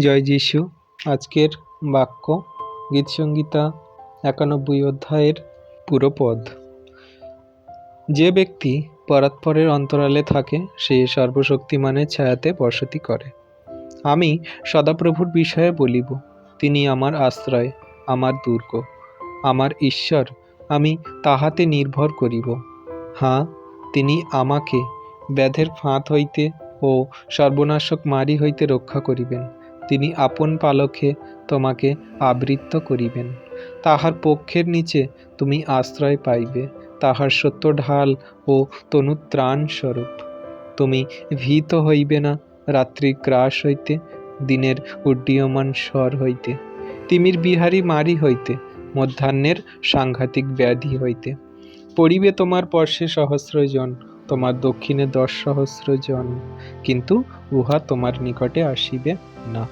জয় যিশু। আজকের বাক্য গীতসংগীতা একানব্বই অধ্যায়ের পুরো পদ। যে ব্যক্তি পরাৎপরের অন্তরালে থাকে, সে সর্বশক্তিমানের ছায়াতে বসতি করে। আমি সদাপ্রভুর বিষয়ে বলিব, তিনি আমার আশ্রয়, আমার দুর্গ, আমার ঈশ্বর, আমি তাহাতে নির্ভর করিব। হাঁ, তিনি আমাকে ব্যাধের ফাঁদ হইতে ও সর্বনাশক মারি হইতে রক্ষা করিবেন। তিনি আপন পালকে তোমাকে আবৃত্ত করিবেন। তাহার পক্ষের নিচে তুমি আশ্রয় পাইবে। তাহার সত্য ঢাল ও তনুত্রাণ স্বরূপ। তুমি ভীত হইবে না, রাত্রি গ্রাস হইতে, দিনের উড্ডীয়মান স্বর হইতে, তিমির বিহারী মারি হইতে, মধ্যাহ্নের সাংঘাতিক ব্যাধি হইতে। পড়িবে তোমার পার্শ্বে সহস্র জন তোমার দক্ষিণে দশ সহস্র জন, কিন্তু উহা তোমার নিকটে আসিবে না।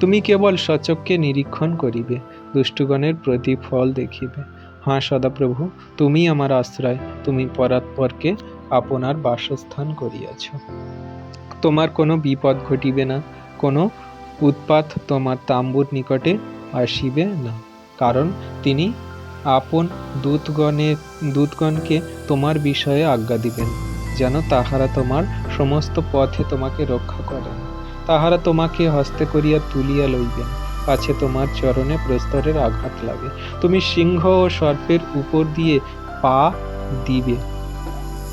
তুমি কেবল সচককে নিরীক্ষণ করিবে, দুষ্টগণের প্রতিফল দেখিবে। হাঁ সদাপ্রভু, তুমি আমার আশ্রয়, তুমি পরাৎপরকে আপনার বাসস্থান করিয়াছ। তোমার কোনো বিপদ ঘটিবে না, কোনো উৎপাত তোমার তাম্বুর নিকটে আসিবে না, কারণ তিনি আপন দূতগণের দূতগণকে তোমার বিষয়ে আজ্ঞা দিবেন। যেন তাহারা তোমার সমস্ত পথে তোমাকে রক্ষা করেন তাহারা তোমাকে হস্তে করিয়া তুলিয়া লইবেন পাছে তোমার চরণে প্রস্তরের আঘাত লাগে। তুমি সিংহ ও সর্পের উপর দিয়ে পা দিবে।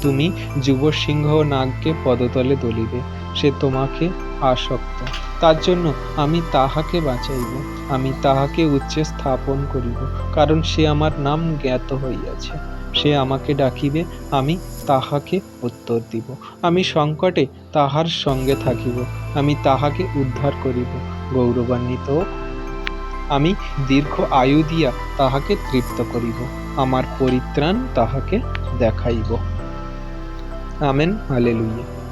তুমি যুব সিংহ ও নাগকে পদতলে দলিবে। সে তোমাকে আসক্ত। তার জন্য আমি তাহাকে বাঁচাইব। আমি তাহাকে উচ্চে স্থাপন করিব। কারণ সে আমার নাম জ্ঞাত হইয়াছে। সে আমাকে ডাকিবে, আমি তাহাকে উত্তর দিব। আমি সংকটে তাহার সঙ্গে থাকিব। আমি তাহাকে উদ্ধার করিব। গৌরবান্বিত, আমি দীর্ঘ আয়ু দিয়া তাহাকে তৃপ্ত করিব। আমার পরিত্রাণ তাহাকে দেখাইব। আমেন। হালেলুইয়া